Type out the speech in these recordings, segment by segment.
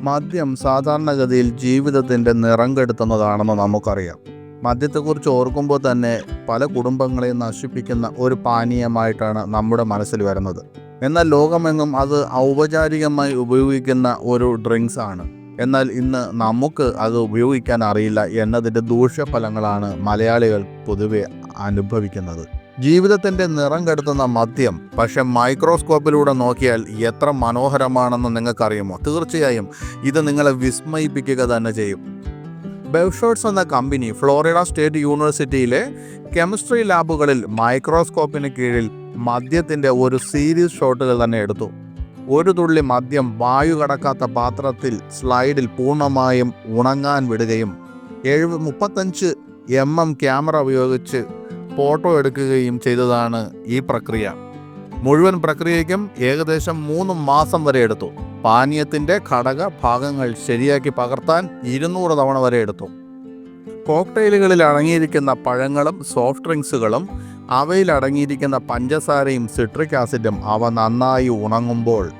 മദ്യം സാധാരണഗതിയിൽ ജീവിതത്തിന്റെ നിറം കെടുത്തുന്നതാണെന്ന് നമുക്കറിയാം. മദ്യത്തെക്കുറിച്ച് ഓർക്കുമ്പോൾ തന്നെ പല കുടുംബങ്ങളെയും നശിപ്പിക്കുന്ന ഒരു പാനീയമായിട്ടാണ് നമ്മുടെ മനസ്സിൽ വരുന്നത്. എന്നാൽ ലോകമെങ്ങും അത് ഔപചാരികമായി ഉപയോഗിക്കുന്ന ഒരു ഡ്രിങ്ക്സ് ആണ്. എന്നാൽ ഇന്ന് നമുക്ക് അത് ഉപയോഗിക്കാൻ അറിയില്ല എന്നതിന്റെ ദൂഷ്യഫലങ്ങളാണ് മലയാളികൾ പൊതുവെ അനുഭവിക്കുന്നത്. ജീവിതത്തിന്റെ നിറം കെടുത്തുന്ന മദ്യം പക്ഷെ മൈക്രോസ്കോപ്പിലൂടെ നോക്കിയാൽ എത്ര മനോഹരമാണെന്ന് നിങ്ങൾക്കറിയുമോ? തീർച്ചയായും ഇത് നിങ്ങളെ വിസ്മയിപ്പിക്കുക തന്നെ ചെയ്യും. ബെവ്ഷോട്ട്സ് എന്ന കമ്പനി ഫ്ലോറിഡ സ്റ്റേറ്റ് യൂണിവേഴ്സിറ്റിയിലെ കെമിസ്ട്രി ലാബുകളിൽ മൈക്രോസ്കോപ്പിന് കീഴിൽ മദ്യത്തിന്റെ ഒരു സീരീസ് ഷോട്ടുകൾ തന്നെ എടുത്തു. ഒരു തുള്ളി മദ്യം വായു കടക്കാത്ത പാത്രത്തിൽ സ്ലൈഡിൽ പൂർണമായും ഉണങ്ങാൻ വിടുകയും എഴുപ മുപ്പത്തഞ്ച് എം എം ക്യാമറ ഉപയോഗിച്ച് ഫോട്ടോ എടുക്കുകയും ചെയ്തതാണ് ഈ പ്രക്രിയ. മുഴുവൻ പ്രക്രിയയ്ക്കും ഏകദേശം മൂന്ന് മാസം വരെ എടുത്തു. പാനീയത്തിന്റെ ഘടക ഭാഗങ്ങൾ ശരിയാക്കി പകർത്താൻ ഇരുന്നൂറ് തവണ വരെ എടുത്തു. കോക്ടെയിലുകളിൽ അടങ്ങിയിരിക്കുന്ന പഴങ്ങളും സോഫ്റ്റ് ഡ്രിങ്ക്സുകളും അവയിൽ അടങ്ങിയിരിക്കുന്ന പഞ്ചസാരയും സിട്രിക് ആസിഡും അവ നന്നായി ഉണങ്ങുമ്പോൾ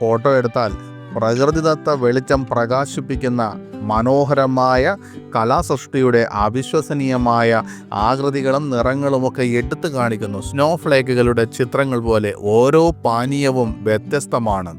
ഫോട്ടോ എടുത്താൽ പ്രകൃതിദത്ത വെളിച്ചം പ്രകാശിപ്പിക്കുന്ന മനോഹരമായ കലാസൃഷ്ടിയുടെ അവിശ്വസനീയമായ ആകൃതികളും നിറങ്ങളുമൊക്കെ എടുത്തു കാണിക്കുന്നു. സ്നോ ഫ്ലേക്കുകളുടെ ചിത്രങ്ങൾ പോലെ ഓരോ പാനീയവും വ്യത്യസ്തമാണ്.